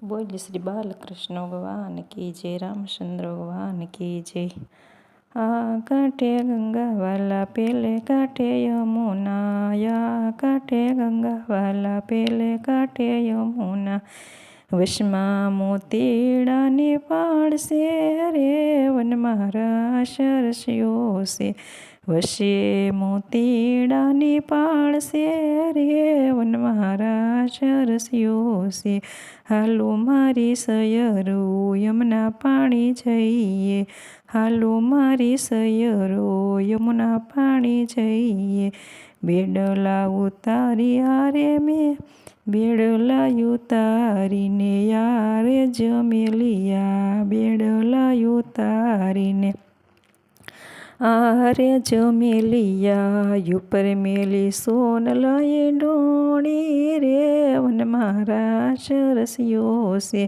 બોલ શ્રી બાલકૃષ્ણ ભગવાન કી જય રામચંદ્ર ભગવાન કી જય આ કાંઠે ગંગા વાલા પેલે કાંઠે યમુના યા કાંઠે ગંગા વાલા પેલે કાંઠે યમુના વશમાં મોતીડાને પાડશે રે વન મારા સરસ્યો છે વશે મોતીડાની પાળશે રે વન મારા સરસ્યો છે હાલો મારી સયરો, યમુના પાણી જઈએ. હાલો મારી સયરો, યમુના પાણી જઈએ. બેડલા ઉતારી આરે મેં બેડલા તારીને યારે જમેલિયા બેડલા ઉતારીને આરે જમેલિયા ઉપર મેલી સોન લઈ ડોણી રે વન મારા સરસ્યો છે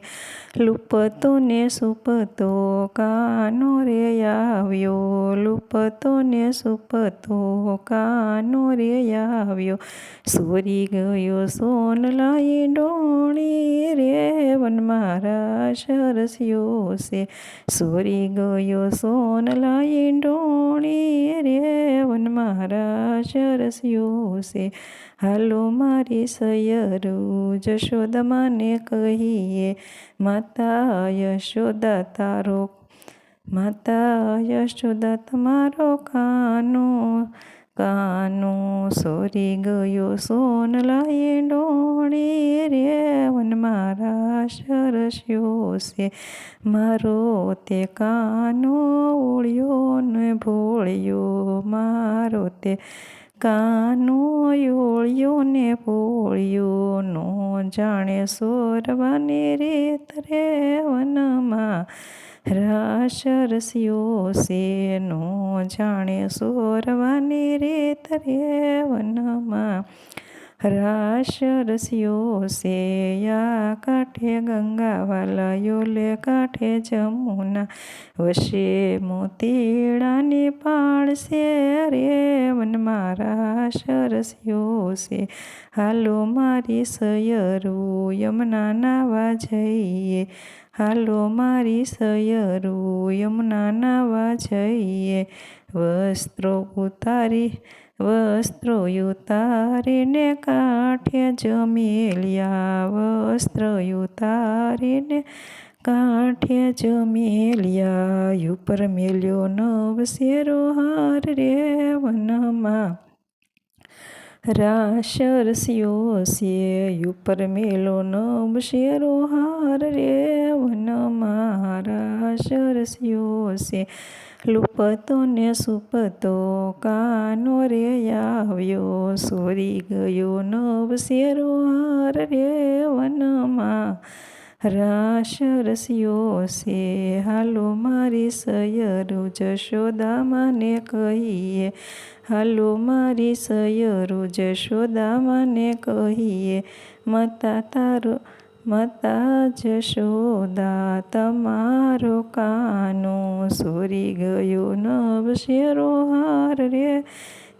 લુપતો સુપતો કાનો રે આવ્યો લુપતો સુપતો કાનો રે આવ્યો સોરી ગયો સોન લઈ ડોણી રે વન મારા સરસ્યો છે સોરી ગયો સોન લઈ ડોણી રે વન મારા સરસ્યો છે. હાલો મારી સયરું જશોદમાને કહીએ, માતા યશોદા, તારો માતા યશોદા, તમારો કાનો કાનો સોરી ગયો સોન લાયે ડોણી રે વન મારા સરસ્યો છે. મારો તે કાનો ઓળ્યો ને ભોળ્યો મારો તે કાનો ઓળ્યો ને ભોળ્યો નો જાણે સોરવાને રે તરે વનમાં રાશરસ્યો છે નો જાણે સોરવાને રે તરે વનમાં રાશરસ્યો સે યા કાંઠે ગંગાવાલા યોલે કાંઠે જમુના વશે મોતીડાની પાડશે રે વન મારા સરસ્યો છે હાલો મારી સયરું યમુના નાવા જઈએ હાલો મારી સયરું યમુના નાવા જઈએ વસ્ત્રો ઉતારી વસ્ત્રો ઉતારીને કાંઠે જમેલિયા. વસ્ત્ર ઉતારીને કાંઠે જમેલિયા. ઉપર મેલ્યો નવ શેરો હાર રે રાશરસ્યો છે ઉપર મેલો નવ શેરો હાર રે વનમાં રાશરસ્યો છે લુપતો ને સુપતો કાનો રે આવ્યો સોરી ગયો નવ શેરો હાર રે વનમાં રાશરસ્યો છે હાલો મારી સયરું જશોદામાને કહીએ. હાલો મારી સયરું જશોદામાને કહીએ. મતા તારો, માતા જશોદા, તમારો કાનો સોરી ગયો નવ શેરો હાર રે.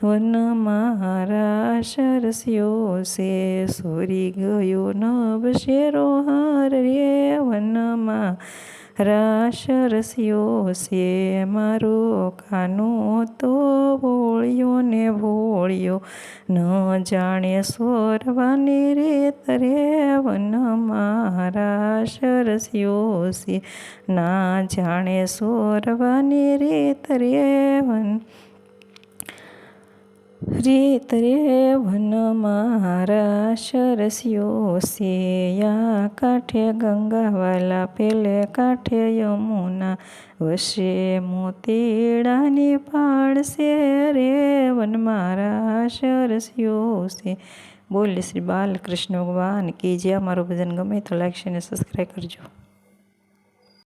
વન મારા શરસ્યો છે સોરી ગયો નભ શેરો હાર રે વનમાં રાશરસ્યો છે મારો કાનો તો ભોળ્યો ને ભોળ્યો ન જાણે સોરવાની રે તરે વન મારા સરસ્યો છે ના જાણે સોરવાની રે તરે વન રીત રે વન મારા સરસ્યો છે યા કાંઠે ગંગાવાલા પેલે કાંઠે યમુના વશે મોતીડાની પાડશે રે વન મારા સરસ્યો છે બોલ શ્રી બાલકૃષ્ણ ભગવાન કી જે અમારું ભજન ગમે તો લાઈક અને સબસ્ક્રાઈબ કરજો